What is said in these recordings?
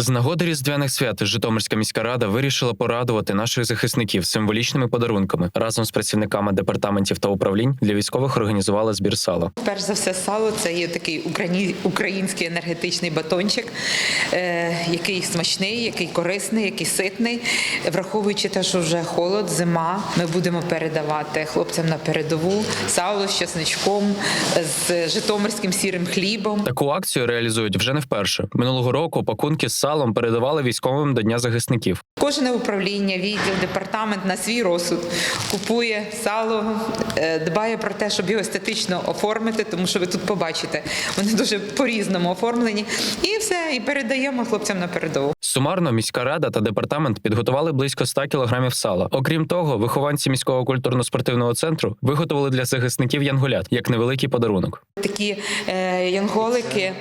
З нагоди різдвяних свят Житомирська міська рада вирішила порадувати наших захисників символічними подарунками. Разом з працівниками департаментів та управлінь для військових організували збір сала. Перш за все, сало це є такий український енергетичний батончик, е, який смачний, який корисний, який ситний. Враховуючи те, що вже холод, зима, ми будемо передавати хлопцям на передову сало з чесничком, з житомирським сірим хлібом. Таку акцію реалізують вже не вперше. Минулого року пакунки з салом передавали військовим до Дня захисників. Кожне управління, відділ, департамент на свій розсуд купує сало, е, дбає про те, щоб його естетично оформити, тому що ви тут побачите, вони дуже по-різному оформлені. І все, і передаємо хлопцям на передову. Сумарно міська рада та департамент підготували близько 100 кілограмів сала. Окрім того, вихованці міського культурно-спортивного центру виготовили для захисників янголят як невеликий подарунок. Такі е, янголики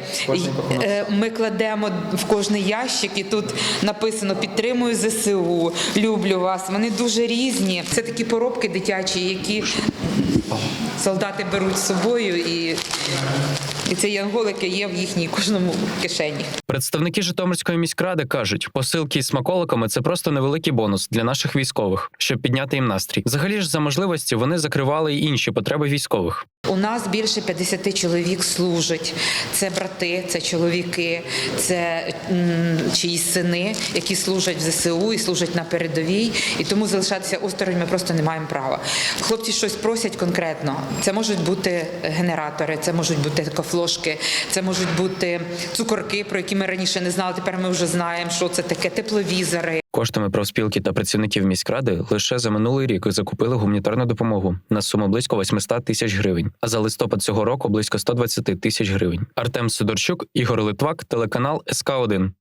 е, ми кладемо в кожний ящик, і тут написано Підтримую ЗСУ, люблю вас. Вони дуже різні. Це такі поробки дитячі, які солдати беруть з собою, і, і ці янголики є в їхній кожному кишені. Представники Житомирської міськради кажуть, посилки із смаколиками це просто невеликий бонус для наших військових, щоб підняти їм настрій. Взагалі ж за можливості вони закривали й інші потреби військових. У нас більше 50 чоловік служать. Це брати, це чоловіки, це чиїсь сини, які служать в ЗСУ і служать на передовій. І тому залишатися осторонь ми просто не маємо права. Хлопці щось просять конкретно. Це можуть бути генератори, це можуть бути кофлошки, це можуть бути цукорки, про які ми раніше не знали. Тепер ми вже знаємо, що це таке тепловізори. Коштами профспілки та працівників міськради лише за минулий рік закупили гуманітарну допомогу на суму близько 800 тисяч гривень, а за листопад цього року близько 120 тисяч гривень. Артем Сидорчук, Ігор Литвак, телеканал СК 1